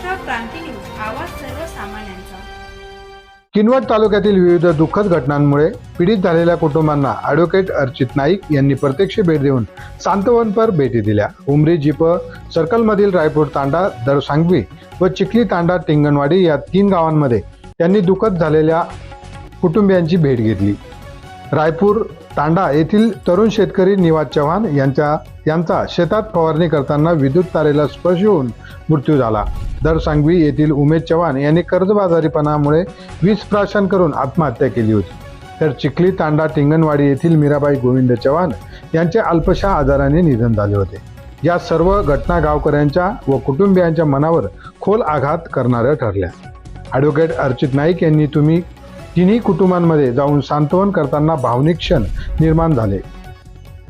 क्रांती news आवाज सर्वसामान्यांचा. किनवट तालुक्यातील विविध दुःखद घटनांमुळे पीडित झालेल्या कुटुंबांना ॲडव्होकेट अर्चित नाईक यांनी प्रत्यक्ष भेट देऊन सांत्वनपर भेटी दिल्या. उमरी जिप सर्कलमधील रायपूर तांडा दरसांगवी व चिखली तांडा टिंगणवाडी या तीन गावांमध्ये त्यांनी दुःखद झालेल्या कुटुंबियांची भेट घेतली. रायपूर तांडा येथील तरुण शेतकरी निवाज चव्हाण यांच्या यांचा शेतात फवारणी करताना विद्युत तारेला स्पर्श होऊन मृत्यू झाला. दर सांगवी येथील उमेश चव्हाण यांनी कर्जबाजारीपणामुळे वीज प्राशन करून आत्महत्या केली होती. तर चिखली तांडा टिंगणवाडी येथील मीराबाई गोविंद चव्हाण यांचे अल्पशा आजाराने निधन झाले होते. या सर्व घटना गावकऱ्यांच्या व कुटुंबियांच्या मनावर खोल आघात करणाऱ्या ठरल्या. ॲडव्होकेट अर्चित नाईक यांनी तुम्ही तिन्ही कुटुंबांमध्ये जाऊन सांत्वन करताना भावनिक क्षण निर्माण झाले.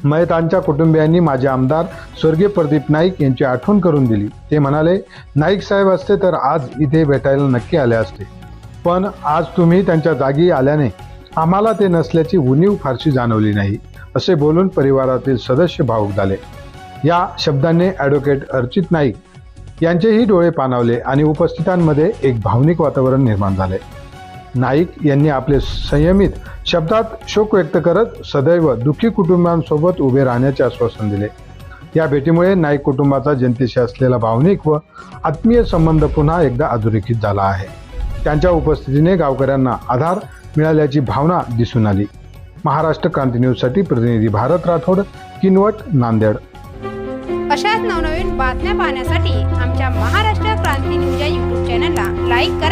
मयतांच्या कुटुंबियांनी माझे आमदार स्वर्गीय प्रदीप नाईक यांची आठवण करून दिली. ते म्हणाले नाईक साहेब असते तर आज इथे भेटायला नक्की आले असते. पण आज तुम्ही त्यांच्या जागी आल्याने आम्हाला ते नसल्याची उणीव फारशी जाणवली नाही असे बोलून परिवारातील सदस्य भावूक झाले. या शब्दांनी ॲडव्होकेट अर्चित नाईक यांचेही डोळे पाणावले आणि उपस्थितांमध्ये एक भावनिक वातावरण निर्माण झाले. नाईक यांनी आपले संयमित शब्दात शोक व्यक्त करत सदैव दुःखी कुटुंबांसोबत उभे राहण्याचे आश्वासन दिले. या भेटीमुळे नाईक कुटुंबाचा जनतेशी असलेला भावनिक व आत्मीय संबंध पुन्हा एकदा अधोरेखित झाला आहे. त्यांच्या उपस्थितीने गावकऱ्यांना आधार मिळाल्याची भावना दिसून आली. महाराष्ट्र क्रांती न्यूजसाठी प्रतिनिधी भारत राठोड किनवट नांदेड. अशाच नवनवीन बातम्या पाहण्यासाठी आमच्या महाराष्ट्र क्रांती न्यूज या यूट्यूब चॅनलला लाईक करा.